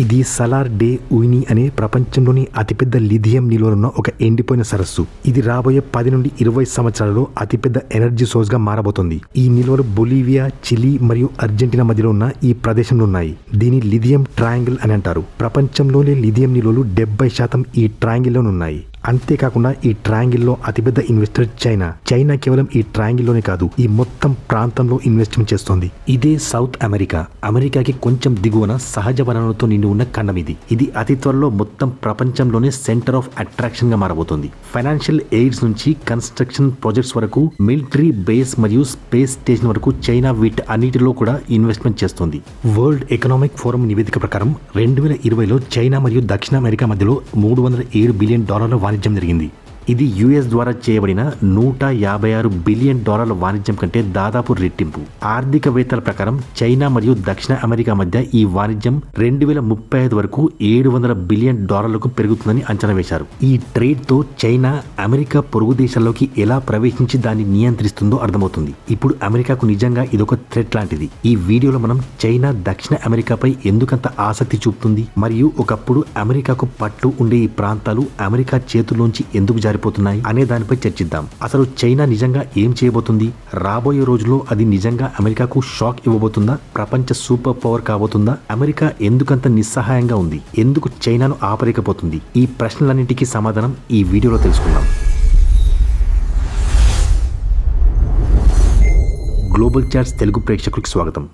ఇది సలార్ డే ఉయిని అనే ప్రపంచంలోని అతిపెద్ద లిథియం నిల్వలున్న ఒక ఎండిపోయిన సరస్సు. ఇది రాబోయే పది నుండి ఇరవై సంవత్సరాలలో అతిపెద్ద ఎనర్జీ సోర్స్గా మారబోతోంది. ఈ నిల్వలు బొలీవియా చిలీ మరియు అర్జెంటీనా మధ్యలో ఉన్న ఈ ప్రదేశంలో ఉన్నాయి. దీని లిథియం ట్రయాంగిల్ అని అంటారు. ప్రపంచంలోని లిథియం నిల్వలు డెబ్బై శాతం ఈ ట్రయాంగిల్లోనున్నాయి అంతేకాకుండా ఈ ట్రయాంగిల్లో అతిపెద్ద ఇన్వెస్టర్ చైనా. చైనా కేవలం ఈ ట్రయాంగిల్లోనే కాదు ఈ మొత్తం ప్రాంతంలో ఇన్వెస్ట్మెంట్ చేస్తోంది. ఇదే సౌత్ అమెరికా. అమెరికాకి కొంచెం దిగువన సహజ వనరులతో నిండి ఉన్న ఖండం ఇది. ఇది అతి త్వరలో మొత్తం ప్రపంచంలోనే సెంటర్ ఆఫ్ అట్రాక్షన్గా మారబోతోంది. ఫైనాన్షియల్ ఎయిడ్స్ నుంచి కన్స్ట్రక్షన్ ప్రాజెక్ట్స్ వరకు మిలిటరీ బేస్ మరియు స్పేస్ స్టేషన్ వరకు చైనా వీటి అన్నిటిలో కూడా ఇన్వెస్ట్మెంట్ చేస్తోంది. వరల్డ్ ఎకనామిక్ ఫోరం నివేదిక ప్రకారం రెండు వేల ఇరవైలో చైనా మరియు దక్షిణ అమెరికా మధ్యలో మూడు వందల ఏడు బిలియన్ డాలర్ల వాణిజ్యం జరిగింది. ఇది యుఎస్ ద్వారా చేయబడిన నూట యాభై ఆరు బిలియన్ డాలర్ల వాణిజ్యం కంటే దాదాపు రెట్టింపు. ఆర్థికవేత్తల ప్రకారం చైనా మరియు దక్షిణ అమెరికా మధ్య ఈ వాణిజ్యం రెండు వేల ముప్పై ఐదు వరకు ఏడు వందల బిలియన్ డాలర్లకు పెరుగుతుందని అంచనా వేశారు. ఈ ట్రేడ్తో చైనా అమెరికా పొరుగు దేశాల్లోకి ఎలా ప్రవేశించి దాన్ని నియంత్రిస్తుందో అర్థమవుతుంది. ఇప్పుడు అమెరికాకు నిజంగా ఇదొక థ్రెట్ లాంటిది. ఈ వీడియోలో మనం చైనా దక్షిణ అమెరికాపై ఎందుకంత ఆసక్తి చూపుతుంది? మరియు ఒకప్పుడు అమెరికాకు పట్టు ఉండే ఈ ప్రాంతాలు అమెరికా చేతుల్లోంచి ఎందుకు జారిపోతున్నాయి అనే దానిపై చర్చిద్దాం. అసలు చైనా నిజంగా ఏం చేయబోతుంది? రాబోయే రోజుల్లో అది నిజంగా అమెరికాకు షాక్ ఇవ్వబోతుందా? ప్రపంచ సూపర్ పవర్ కాబోతుందా? అమెరికా ఎందుకంత నిస్సహాయంగా ఉంది? ఎందుకు చైనాను ఆపలేకపోతుంది ఈ ప్రశ్నలన్నింటికీ సమాధానం ఈ వీడియోలో తెలుసుకుందాం. గ్లోబల్ చార్ట్స్ తెలుగు ప్రేక్షకులకు స్వాగతం.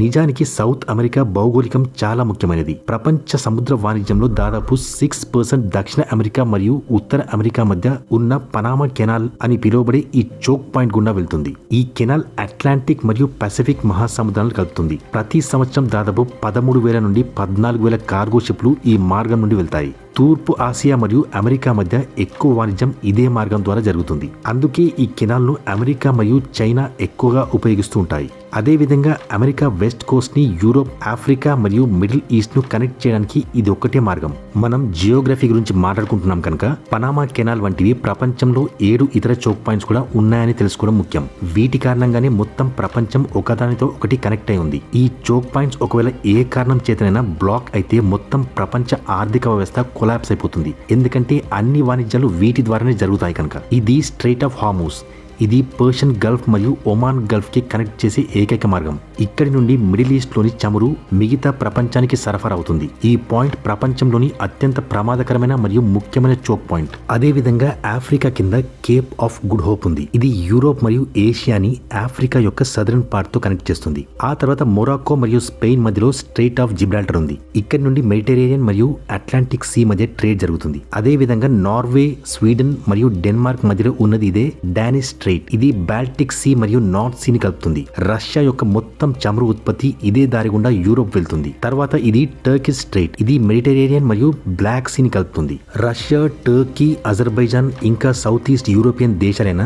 నిజానికి సౌత్ అమెరికా భౌగోళికం చాలా ముఖ్యమైనది. ప్రపంచ సముద్ర వాణిజ్యంలో దాదాపు సిక్స్ పర్సెంట్ దక్షిణ అమెరికా మరియు ఉత్తర అమెరికా మధ్య ఉన్న పనామా కెనాల్ అని పిలువబడే ఈ చోక్ పాయింట్ గుండా వెళ్తుంది. ఈ కెనాల్ అట్లాంటిక్ మరియు పసిఫిక్ మహాసముద్రాలను కలుపుతుంది. ప్రతి సంవత్సరం దాదాపు పదమూడు వేల నుండి పద్నాలుగు వేల కార్గో షిప్లు ఈ మార్గం నుండి వెళ్తాయి. తూర్పు ఆసియా మరియు అమెరికా మధ్య ఎక్కువ వాణిజ్యం ఇదే మార్గం ద్వారా జరుగుతుంది. అందుకే ఈ కెనాల్ను అమెరికా మరియు చైనా ఎక్కువగా ఉపయోగిస్తూ ఉంటాయి. అదేవిధంగా అమెరికా వెస్ట్ కోస్ట్ని యూరోప్ ఆఫ్రికా మరియు మిడిల్ ఈస్ట్ను కనెక్ట్ చేయడానికి ఇది ఒక్కటే మార్గం. మనం జియోగ్రఫీ గురించి మాట్లాడుకుంటున్నాం కనుక పనామా కెనాల్ వంటివి ప్రపంచంలో ఏడు ఇతర చోక్ పాయింట్స్ కూడా ఉన్నాయని తెలుసుకోవడం ముఖ్యం. వీటి కారణంగానే మొత్తం ప్రపంచం ఒకదానితో ఒకటి కనెక్ట్ అయి ఉంది. ఈ చోక్ పాయింట్స్ ఒకవేళ ఏ కారణం చేతనైనా బ్లాక్ అయితే మొత్తం ప్రపంచ ఆర్థిక వ్యవస్థ కొలాప్స్ అయిపోతుంది. ఎందుకంటే అన్ని వాణిజ్యాలు వీటి ద్వారానే జరుగుతాయి కనుక. ఇది స్ట్రైట్ ఆఫ్ హార్మూస్ ఇది పర్షియన్ గల్ఫ్ మరియు ఒమాన్ గల్ఫ్కి కనెక్ట్ చేసే ఏకైక మార్గం. ఇక్కడి నుండి మిడిల్ ఈస్ట్లోని చమురు మిగతా ప్రపంచానికి సరఫరా అవుతుంది. ఈ పాయింట్ ప్రపంచంలోని అత్యంత ప్రమాదకరమైన మరియు ముఖ్యమైన చోక్ పాయింట్. అదే విధంగా ఆఫ్రికా కింద కేప్ ఆఫ్ గుడ్ హోప్ ఉంది. ఇది యూరోప్ మరియు ఏషియాని ఆఫ్రికా యొక్క సదరన్ పార్ట్తో కనెక్ట్ చేస్తుంది. ఆ తర్వాత మొరాకో మరియు స్పెయిన్ మధ్యలో స్ట్రైట్ ఆఫ్ జిబ్రాల్టర్ ఉంది. ఇక్కడి నుండి మెడిటరేనియన్ మరియు అట్లాంటిక్ సీ మధ్య ట్రేడ్ జరుగుతుంది. అదే విధంగా నార్వే స్వీడన్ మరియు డెన్మార్క్ మధ్యలో ఉన్నది ఇదే డానిష్ స్ట్రైట్ ఇది బాల్టిక్ సీ మరియు నార్త్ సీని కలుపుతుంది. రష్యా యొక్క మొత్తం చమురు ఉత్పత్తి ఇదే దారి గుండా యూరోప్ వెళ్తుంది. తర్వాత ఇది టర్కీ స్ట్రైట్ ఇది మెడిటరేనియన్ మరియు బ్లాక్ సీని కలుపుతుంది. రష్యా టర్కీ అజర్బైజాన్ ఇంకా సౌత్ ఈస్ట్ యూరోపియన్ దేశాలైన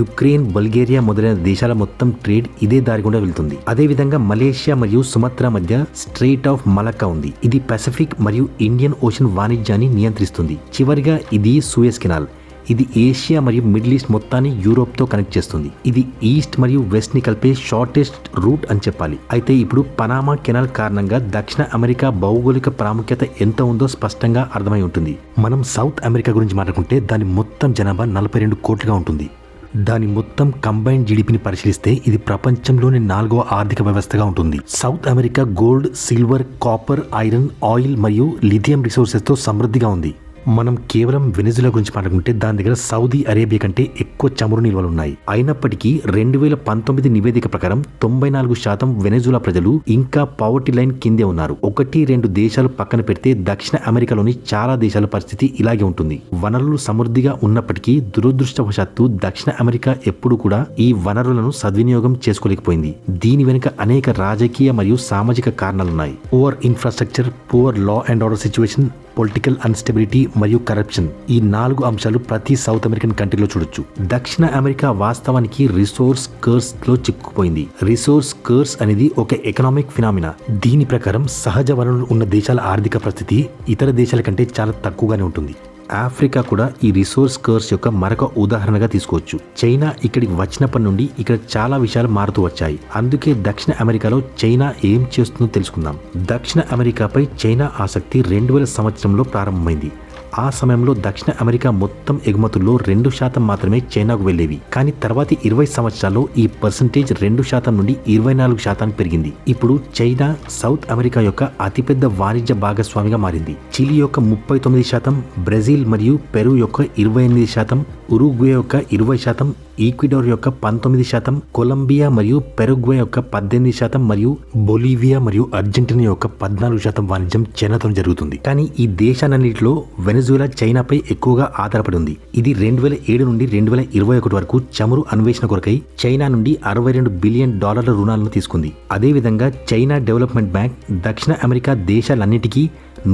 యుక్రెయిన్ బల్గేరియా మొదలైన దేశాల మొత్తం ట్రేడ్ ఇదే దారి గుండా వెళ్తుంది. అదేవిధంగా మలేషియా మరియు సుమత్రా మధ్య స్ట్రైట్ ఆఫ్ మలక్కా ఉంది. ఇది పసిఫిక్ మరియు ఇండియన్ ఓషన్ వాణిజ్యాన్ని నియంత్రిస్తుంది. చివరిగా ఇది సూయస్ కెనాల్ ఇది ఏషియా మరియు మిడిల్ ఈస్ట్ మొత్తాన్ని యూరోప్తో కనెక్ట్ చేస్తుంది. ఇది ఈస్ట్ మరియు వెస్ట్ని కలిపే షార్టెస్ట్ రూట్ అని చెప్పాలి. అయితే ఇప్పుడు పనామా కెనాల్ కారణంగా దక్షిణ అమెరికా భౌగోళిక ప్రాముఖ్యత ఎంత ఉందో స్పష్టంగా అర్థమై ఉంటుంది. మనం సౌత్ అమెరికా గురించి మాట్లాడుకుంటే దాని మొత్తం జనాభా నలభై రెండు కోట్లుగా ఉంటుంది. దాని మొత్తం కంబైన్డ్ జీడిపిని పరిశీలిస్తే ఇది ప్రపంచంలోని నాలుగవ ఆర్థిక వ్యవస్థగా ఉంటుంది. South America gold silver copper iron oil మరియు లిథియం రిసోర్సెస్తో సమృద్ధిగా ఉంది. మనం కేవలం వెనిజులా గురించి మాట్లాడుకుంటే దాని దగ్గర సౌదీ అరేబియా కంటే ఎక్కువ చమురు నిల్వలు ఉన్నాయి. అయినప్పటికీ రెండు వేల పంతొమ్మిది నివేదిక ప్రకారం తొంభై నాలుగు శాతం వెనిజులా ప్రజలు ఇంకా పావర్టీ లైన్ కిందే ఉన్నారు. ఒకటి రెండు దేశాలు పక్కన పెడితే దక్షిణ అమెరికాలోని చాలా దేశాల పరిస్థితి ఇలాగే ఉంటుంది. వనరులు సమృద్ధిగా ఉన్నప్పటికీ దురదృష్టవశాత్తు దక్షిణ అమెరికా ఎప్పుడు కూడా ఈ వనరులను సద్వినియోగం చేసుకోలేకపోయింది. దీని వెనుక అనేక రాజకీయ మరియు సామాజిక కారణాలున్నాయి. Poor infrastructure poor law and order situation political instability మరియు కరప్షన్ ఈ నాలుగు అంశాలు ప్రతి సౌత్ అమెరికన్ కంట్రీలో చూడొచ్చు. దక్షిణ అమెరికా వాస్తవానికి రిసోర్స్ కర్స్లో చిక్కుపోయింది రిసోర్స్ కర్స్ అనేది ఒక ఎకనామిక్ ఫినామినా దీని ప్రకారం సహజ వనరులు ఉన్న దేశాల ఆర్థిక పరిస్థితి ఇతర దేశాల కంటే చాలా తక్కువగానే ఉంటుంది. ఆఫ్రికా కూడా ఈ రిసోర్స్ కర్స్ యొక్క మరొక ఉదాహరణగా తీసుకోవచ్చు. చైనా ఇక్కడికి వచ్చినప్పటి నుండి ఇక్కడ చాలా విషయాలు మారుతూ వచ్చాయి. అందుకే దక్షిణ అమెరికాలో చైనా ఏం చేస్తుందో తెలుసుకుందాం. దక్షిణ అమెరికాపై చైనా ఆసక్తి రెండు వేల సంవత్సరంలో ప్రారంభమైంది. ఆ సమయంలో దక్షిణ అమెరికా మొత్తం ఎగుమతుల్లో రెండు శాతం మాత్రమే చైనాకు వెళ్ళేవి కానీ తర్వాతి ఇరవై సంవత్సరాల్లో ఈ పర్సంటేజ్ రెండు శాతం నుండి ఇరవై నాలుగు శాతానికి పెరిగింది. ఇప్పుడు చైనా సౌత్ అమెరికా యొక్క అతిపెద్ద వాణిజ్య భాగస్వామిగా మారింది. చిలీ యొక్క ముప్పై తొమ్మిది శాతం బ్రెజిల్ మరియు పెరు యొక్క ఇరవై ఎనిమిది శాతం ఉరుగ్వే యొక్క ఇరవై శాతం ఈక్విడోర్ యొక్క పంతొమ్మిది శాతం కొలంబియా మరియు పెరుగ్వే యొక్క పద్దెనిమిది శాతం మరియు బొలీవియా మరియు అర్జెంటీనా యొక్క పద్నాలుగు శాతం వాణిజ్యం చైనాతో జరుగుతుంది. కానీ ఈ దేశాలన్నింటిలో వెనజులా చైనాపై ఎక్కువగా ఆధారపడి ఉంది. ఇది రెండు వేల ఏడు నుండి రెండు వేల ఇరవై ఒకటి వరకు చమురు అన్వేషణ కొరకై చైనా నుండి అరవై రెండు బిలియన్ డాలర్ల రుణాలను తీసుకుంది. అదేవిధంగా చైనా డెవలప్మెంట్ బ్యాంక్ దక్షిణ అమెరికా దేశాలన్నిటికీ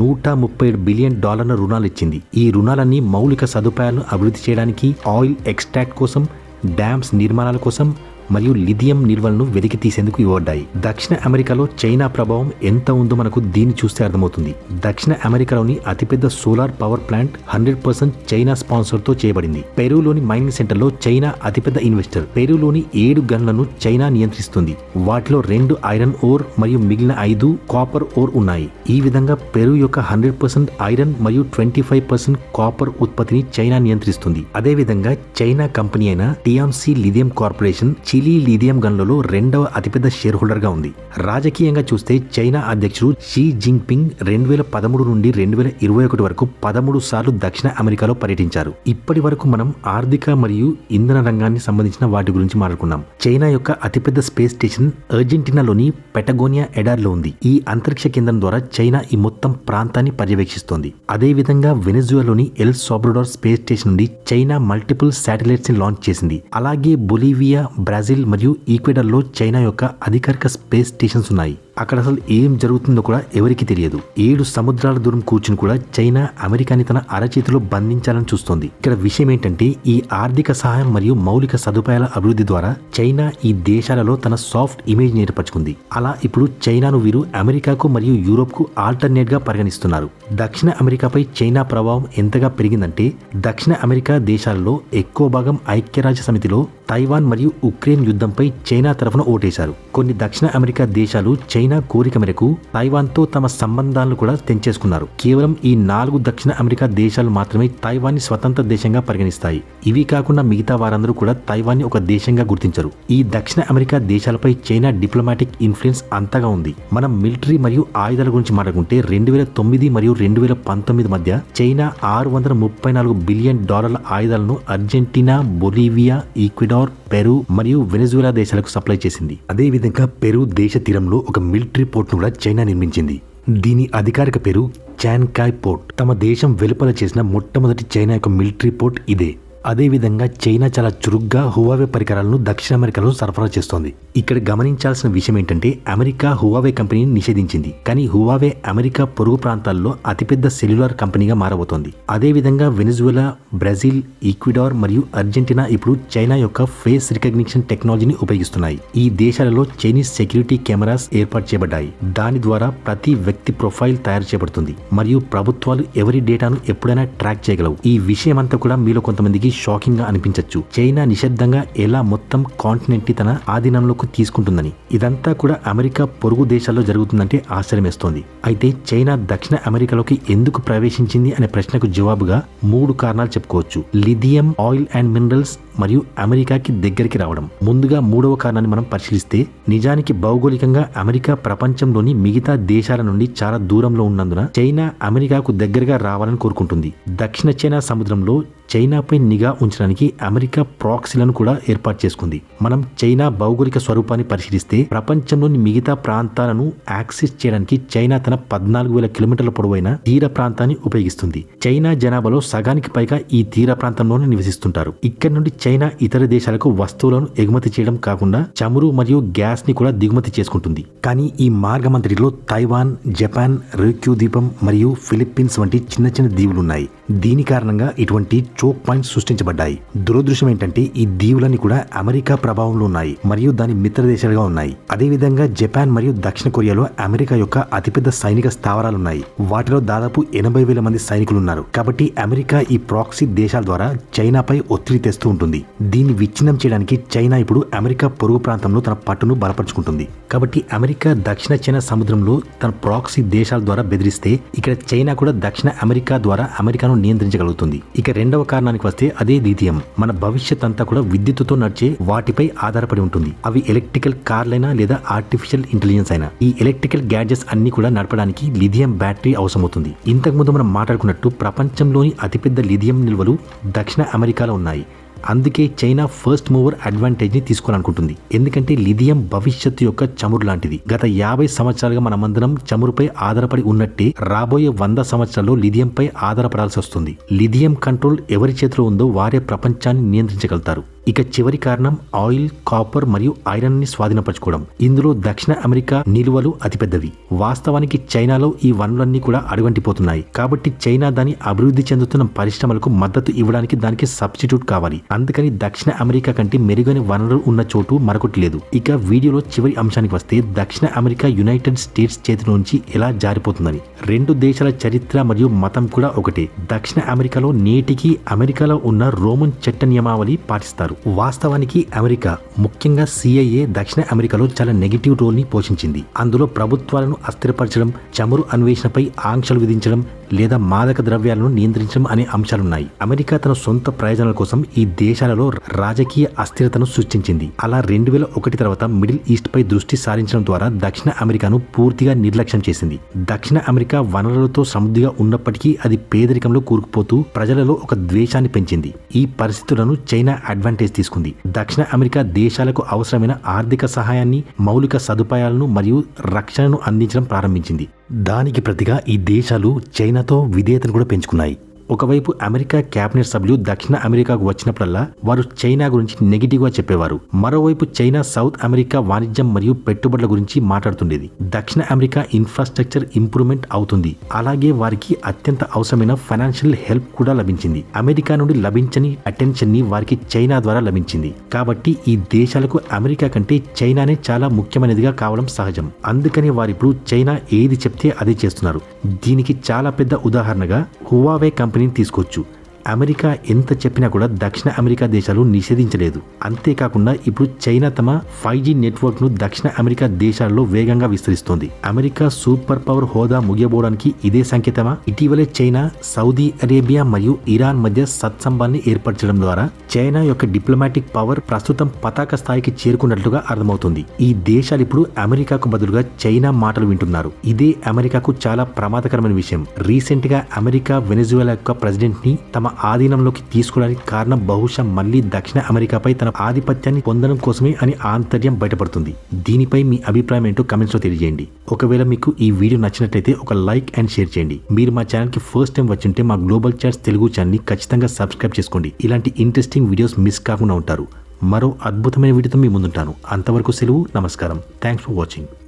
నూట ముప్పై ఏడు బిలియన్ డాలర్ల రుణాలు ఇచ్చింది. ఈ రుణాలన్నీ మౌలిక సదుపాయాలను అభివృద్ధి చేయడానికి ఆయిల్ ఎక్స్ట్రాక్ట్ కోసం డ్యామ్స్ నిర్మాణాల కోసం మరియు లిథియం నిల్వలను వెలికి తీసేందుకు ఇవ్వబడ్డాయి. దక్షిణ అమెరికాలో చైనా ప్రభావం ఎంత ఉందో మనకు దీన్ని చూస్తే అర్థమవుతుంది. దక్షిణ అమెరికాలోని అతిపెద్ద solar power plant hundred percent China స్పాన్సర్తో చేయబడింది. పెరూలోని మైనింగ్ సెంటర్లో చైనా అతిపెద్ద ఇన్వెస్టర్. పెరూలోని ఏడు గన్లను చైనా నియంత్రిస్తుంది. వాటిలో రెండు ఐరన్ ఓర్ మరియు మిగిలిన ఐదు కాపర్ ఓర్ ఉన్నాయి. ఈ విధంగా పెరు యొక్క హండ్రెడ్ పర్సెంట్ ఐరన్ మరియు ట్వంటీ ఫైవ్ పర్సెంట్ కాపర్ ఉత్పత్తిని చైనా నియంత్రిస్తుంది. అదేవిధంగా చైనా కంపెనీ అయిన Tianqi lithium corporation Chile lithium గన్లలో రెండవ అతిపెద్ద షేర్ హోల్డర్గా ఉంది. రాజకీయంగా చూస్తే చైనా అధ్యక్షుడు షీ జింగ్పింగ్ రెండు వేల పదమూడు నుండి రెండు వేల ఇరవై ఒకటి వరకు పదమూడు సార్లు దక్షిణ అమెరికాలో పర్యటించారు. ఇప్పటి వరకు మనం ఆర్థిక మరియు ఇంధన రంగాన్ని సంబంధించిన వాటి గురించి మాట్లాడుకున్నాం చైనా యొక్క అతిపెద్ద స్పేస్ స్టేషన్ అర్జెంటీనాలోని పెటగోనియా ఎడార్లో ఉంది. ఈ అంతరిక్ష కేంద్రం ద్వారా చైనా ఈ మొత్తం ప్రాంతాన్ని పర్యవేక్షిస్తోంది. అదేవిధంగా వెనెజువలోని ఎల్ సాబ్రడోర్ స్పేస్ స్టేషన్ నుండి చైనా మల్టిపుల్ శాటిలైట్స్ని లాంచ్ చేసింది. అలాగే బొలీవియా బ్రెజిల్ మరియు ఈక్వెడర్లో చైనా యొక్క అధికారిక స్పేస్ స్టేషన్స్ ఉన్నాయి. అక్కడ అసలు ఏం జరుగుతుందో కూడా ఎవరికి తెలియదు. ఏడు సముద్రాల దూరం కూర్చుని కూడా చైనా అమెరికాని తన అరచేతిలో బంధించాలని చూస్తోంది. ఇక్కడ విషయం ఏంటంటే ఈ ఆర్థిక సహాయం మరియు మౌలిక సదుపాయాల అభివృద్ధి ద్వారా చైనా ఈ దేశాలలో తన సాఫ్ట్ ఇమేజ్ ఏర్పరచుకుంది. అలా ఇప్పుడు చైనాను వీరు అమెరికాకు మరియు యూరోప్కు ఆల్టర్నేట్గా పరిగణిస్తున్నారు. దక్షిణ అమెరికాపై చైనా ప్రభావం ఎంతగా పెరిగిందంటే దక్షిణ అమెరికా దేశాలలో ఎక్కువ భాగం ఐక్యరాజ్య సమితిలో తైవాన్ మరియు ఉక్రెయిన్ యుద్ధంపై చైనా తరఫున ఓటేశారు. కొన్ని దక్షిణ అమెరికా దేశాలు చైనా చైనా కోరిక మేరకు తైవాన్తో తమ సంబంధాలను కూడా తెంచేసుకున్నారు. కేవలం ఈ నాలుగు దక్షిణ అమెరికా దేశాలు మాత్రమే తైవాన్ని స్వతంత్ర దేశంగా పరిగణిస్తాయి. ఇవి కాకుండా మిగతా వారందరూ కూడా తైవాన్ని ఒక దేశంగా గుర్తించరు. ఈ దక్షిణ అమెరికా దేశాలపై చైనా డిప్లొమాటిక్ ఇన్ఫ్లుయెన్స్ అంతగా ఉంది. మనం మిలిటరీ మరియు ఆయుధాల గురించి మాట్లాడుకుంటే రెండు వేల తొమ్మిది మరియు రెండు వేల పంతొమ్మిది మధ్య చైనా ఆరు వందల ముప్పై నాలుగు బిలియన్ డాలర్ల ఆయుధాలను అర్జెంటీనా బొలీవియా ఈక్వెడార్ పెరు మరియు వెనిజులా దేశాలకు సప్లై చేసింది. అదేవిధంగా పెరు దేశ తీరంలో ఒక మిలిటరీ పోర్ట్ను కూడా చైనా నిర్మించింది. దీని అధికారిక పేరు చాన్కాయ్ పోర్ట్. తమ దేశం వెలుపల చేసిన మొట్టమొదటి చైనా యొక్క మిలిటరీ పోర్ట్ ఇదే. అదేవిధంగా చైనా చాలా చురుగ్గా హువావే పరికరాలను దక్షిణ అమెరికాలో సరఫరా చేస్తోంది. ఇక్కడ గమనించాల్సిన విషయం ఏంటంటే అమెరికా హువావే కంపెనీని నిషేధించింది. కానీ హువావే అమెరికా పొరుగు ప్రాంతాల్లో అతిపెద్ద సెల్యులార్ కంపెనీగా మారబోతోంది. అదేవిధంగా వెనిజువలా బ్రెజిల్ ఈక్విడార్ మరియు అర్జెంటీనా ఇప్పుడు చైనా యొక్క ఫేస్ రికగ్నిషన్ టెక్నాలజీని ఉపయోగిస్తున్నాయి. ఈ దేశాలలో చైనీస్ సెక్యూరిటీ కెమెరాస్ ఏర్పాటు చేయబడ్డాయి. దాని ద్వారా ప్రతి వ్యక్తి ప్రొఫైల్ తయారు చేయబడుతుంది. మరియు ప్రభుత్వాలు ఎవరి డేటాను ఎప్పుడైనా ట్రాక్ చేయగలవు. ఈ విషయం అంతా కూడా మీలో కొంతమందికి షాకింగ్గా అనిపించవచ్చు చైనా నిశ్శబ్దంగా ఎలా మొత్తం కాంటినెంట్ని తన ఆధీనంలోకి తీసుకుంటుందని. ఇదంతా కూడా అమెరికా పొరుగు దేశాల్లో జరుగుతుందంటే ఆశ్చర్యమేస్తోంది. అయితే చైనా దక్షిణ అమెరికాలోకి ఎందుకు ప్రవేశించింది అనే ప్రశ్నకు జవాబుగా మూడు కారణాలు చెప్పుకోవచ్చు. లిథియం ఆయిల్ అండ్ మినరల్స్ మరియు అమెరికాకి దగ్గరికి రావడం. ముందుగా మూడవ కారణాన్ని మనం పరిశీలిస్తే నిజానికి భౌగోళికంగా అమెరికా ప్రపంచంలోని మిగతా దేశాల నుండి చాలా దూరంలో ఉన్నందున చైనా అమెరికాకు దగ్గరగా రావాలని కోరుకుంటుంది. దక్షిణ చైనా సముద్రంలో చైనాపై నిఘా ఉంచడానికి అమెరికా ప్రాక్సీలను కూడా ఏర్పాటు చేసుకుంది. మనం చైనా భౌగోళిక స్వరూపాన్ని పరిశీలిస్తే ప్రపంచంలోని మిగతా ప్రాంతాలను యాక్సెస్ చేయడానికి చైనా తన పద్నాలుగు వేల కిలోమీటర్ల పొడవైన తీర ప్రాంతాన్ని ఉపయోగిస్తుంది. చైనా జనాభాలో సగానికి పైగా ఈ తీర ప్రాంతంలోనే నివసిస్తుంటారు. ఇక్కడ నుండి చైనా ఇతర దేశాలకు వస్తువులను ఎగుమతి చేయడం కాకుండా చమురు మరియు గ్యాస్ని కూడా దిగుమతి చేసుకుంటుంది. కానీ ఈ మార్గమంతటిలో తైవాన్ జపాన్ రేక్యూ ద్వీపం మరియు ఫిలిప్పీన్స్ వంటి చిన్న చిన్న దీవులున్నాయి. దీని కారణంగా ఇటువంటి చోక్ పాయింట్స్ సృష్టించబడ్డాయి. దురదృష్టం ఏంటంటే ఈ దీవులన్నీ కూడా అమెరికా ప్రభావంలో ఉన్నాయి మరియు దాని మిత్ర దేశాలుగా ఉన్నాయి. అదేవిధంగా జపాన్ మరియు దక్షిణ కొరియాలో అమెరికా యొక్క అతిపెద్ద సైనిక స్థావరాలు ఉన్నాయి. వాటిలో దాదాపు ఎనభై వేల మంది సైనికులు ఉన్నారు కాబట్టి అమెరికా ఈ ప్రాక్సీ దేశాల ద్వారా చైనాపై ఒత్తిడి తెస్తూ ఉంటుంది. దీన్ని విచ్ఛిన్నం చేయడానికి చైనా ఇప్పుడు అమెరికా పొరుగు ప్రాంతంలో తన పట్టును బలపరుచుకుంటుంది. కాబట్టి అమెరికా దక్షిణ చైనా సముద్రంలో తన ప్రాక్సీ దేశాల ద్వారా బెదిరిస్తే ఇక్కడ చైనా కూడా దక్షిణ అమెరికా ద్వారా అమెరికాను నియంత్రించగలుగుతుంది. ఇక రెండవ కారణానికి వస్తే అదే లిథియం మన భవిష్యత్ అంతా కూడా విద్యుత్తుతో నడిచే వాటిపై ఆధారపడి ఉంటుంది. అవి ఎలక్ట్రికల్ కార్లైనా లేదా ఆర్టిఫిషియల్ ఇంటెలిజెన్స్ అయినా. ఈ ఎలక్ట్రికల్ గ్యాడ్జెట్స్ అన్ని కూడా నడపడానికి లిథియం బ్యాటరీ అవసరమవుతుంది. ఇంతకు ముందు మనం మాట్లాడుకున్నట్టు ప్రపంచంలోని అతిపెద్ద లిథియం నిల్వలు దక్షిణ అమెరికాలో ఉన్నాయి. అందుకే చైనా ఫస్ట్ మూవర్ అడ్వాంటేజ్ని తీసుకోవాలనుకుంటుంది. ఎందుకంటే లిథియం భవిష్యత్తు యొక్క చమురు లాంటిది. గత యాభై సంవత్సరాలుగా మనమందరం చమురుపై ఆధారపడి ఉన్నట్టే రాబోయే వంద సంవత్సరాల్లో లిథియంపై ఆధారపడాల్సి వస్తుంది. లిథియం కంట్రోల్ ఎవరి చేతిలో ఉందో వారే ప్రపంచాన్ని నియంత్రించగలుగుతారు. ఇక చివరి కారణం ఆయిల్ కాపర్ మరియు ఐరన్ని స్వాధీనపరచుకోవడం. ఇందులో దక్షిణ అమెరికా నిలువలు అతిపెద్దవి. వాస్తవానికి చైనాలో ఈ వనరులన్నీ కూడా అడుగంటిపోతున్నాయి. కాబట్టి చైనా దాని అభివృద్ధి చెందుతున్న పరిశ్రమలకు మద్దతు ఇవ్వడానికి దానికి సబ్స్టిట్యూట్ కావాలి. అందుకని దక్షిణ అమెరికా కంటే మెరుగైన వనరులు ఉన్న చోటు మరొకటి లేదు. ఇక వీడియోలో చివరి అంశానికి వస్తే దక్షిణ అమెరికా యునైటెడ్ స్టేట్స్ చేతి నుంచి ఎలా జారిపోతుందని. రెండు దేశాల చరిత్ర మరియు మతం కూడా ఒకటే. దక్షిణ అమెరికాలో నేటికి అమెరికాలో ఉన్న రోమన్ చట్ట నియమావళి పాటిస్తారు. వాస్తవానికి అమెరికా ముఖ్యంగా సిఐఏ దక్షిణ అమెరికాలో చాలా నెగిటివ్ రోల్ని పోషించింది. అందులో ప్రభుత్వాలను అస్థిరపరచడం చమురు అన్వేషణపై ఆంక్షలు విధించడం లేదా మాదక ద్రవ్యాలను నియంత్రించడం అనే అంశాలున్నాయి. అమెరికా తన సొంత ప్రయోజనాల కోసం ఈ దేశాలలో రాజకీయ అస్థిరతను సృష్టించింది. అలా రెండు వేల ఒకటి తర్వాత మిడిల్ ఈస్ట్ పై దృష్టి సారించడం ద్వారా దక్షిణ అమెరికాను పూర్తిగా నిర్లక్ష్యం చేసింది. దక్షిణ అమెరికా వనరులతో సమృద్ధిగా ఉన్నప్పటికీ అది పేదరికంలో కూరుకుపోతూ ప్రజలలో ఒక ద్వేషాన్ని పెంచింది. ఈ పరిస్థితులను చైనా అడ్వాంటేజ్ తీసుకుంది. దక్షిణ అమెరికా దేశాలకు అవసరమైన ఆర్థిక సహాయాన్ని మౌలిక సదుపాయాలను మరియు రక్షణను అందించడం ప్రారంభించింది. దానికి ప్రతిగా ఈ దేశాలు చైనా చైనాతో విధేయతను కూడా పెంచుకున్నాయి. ఒకవైపు అమెరికా కేబినెట్ సభ్యులు దక్షిణ అమెరికాకు వచ్చినప్పుడల్లా వారు చైనా గురించి నెగిటివ్గా చెప్పేవారు. మరోవైపు చైనా సౌత్ అమెరికా వాణిజ్యం మరియు పెట్టుబడుల గురించి మాట్లాడుతుండేది. దక్షిణ అమెరికా ఇన్ఫ్రాస్ట్రక్చర్ ఇంప్రూవ్మెంట్ అవుతుంది. అలాగే వారికి అత్యంత అవసరమైన ఫైనాన్షియల్ హెల్ప్ కూడా లభించింది. అమెరికా నుండి లభించని అటెన్షన్ని వారికి చైనా ద్వారా లభించింది. కాబట్టి ఈ దేశాలకు అమెరికా కంటే చైనానే చాలా ముఖ్యమైనదిగా కావడం సహజం. అందుకని వారిప్పుడు చైనా ఏది చెప్తే అదే చేస్తున్నారు. దీనికి చాలా పెద్ద ఉదాహరణగా హువావే కంపెనీ తీసుకోవచ్చు అమెరికా ఎంత చెప్పినా కూడా దక్షిణ అమెరికా దేశాలు నిషేధించలేదు. అంతేకాకుండా ఇప్పుడు చైనా తమ ఫైవ్ జీ నెట్వర్క్ను దక్షిణ అమెరికా దేశాలలో వేగంగా విస్తరిస్తోంది. అమెరికా సూపర్ పవర్ హోదా ముగియబోవడానికి ఇదే సంకేతమా? ఇటీవలే చైనా సౌదీ అరేబియా మరియు ఇరాన్ మధ్య సత్సంబాన్ని ఏర్పరచడం ద్వారా చైనా యొక్క డిప్లొమాటిక్ పవర్ ప్రస్తుతం పతాక స్థాయికి చేరుకున్నట్లుగా అర్థమవుతుంది. ఈ దేశాలు ఇప్పుడు అమెరికాకు బదులుగా చైనా మాటలు వింటున్నారు. ఇదే అమెరికాకు చాలా ప్రమాదకరమైన విషయం. రీసెంట్గా అమెరికా వెనిజువేలా యొక్క ప్రెసిడెంట్ని తమ ఆధీనంలోకి తీసుకోవడానికి కారణం బహుశా మళ్ళీ దక్షిణ అమెరికాపై తన ఆధిపత్యాన్ని పొందడం కోసమే అని ఆంతర్యం బయటపడుతుంది. దీనిపై మీ అభిప్రాయం ఏంటో కమెంట్స్లో తెలియజేయండి. ఒకవేళ మీకు ఈ వీడియో నచ్చినట్లయితే ఒక లైక్ అండ్ షేర్ చేయండి. మీరు మా ఛానల్కి ఫస్ట్ టైం వచ్చింటే మా గ్లోబల్ చాట్స్ తెలుగు ఛానల్ని ఖచ్చితంగా సబ్స్క్రైబ్ చేసుకోండి. ఇలాంటి ఇంట్రెస్టింగ్ వీడియోస్ మిస్ కాకుండా ఉంటారు. మరో అద్భుతమైన వీడియోతో మీ ముందుంటాను. అంతవరకు సెలవు నమస్కారం. Thanks for watching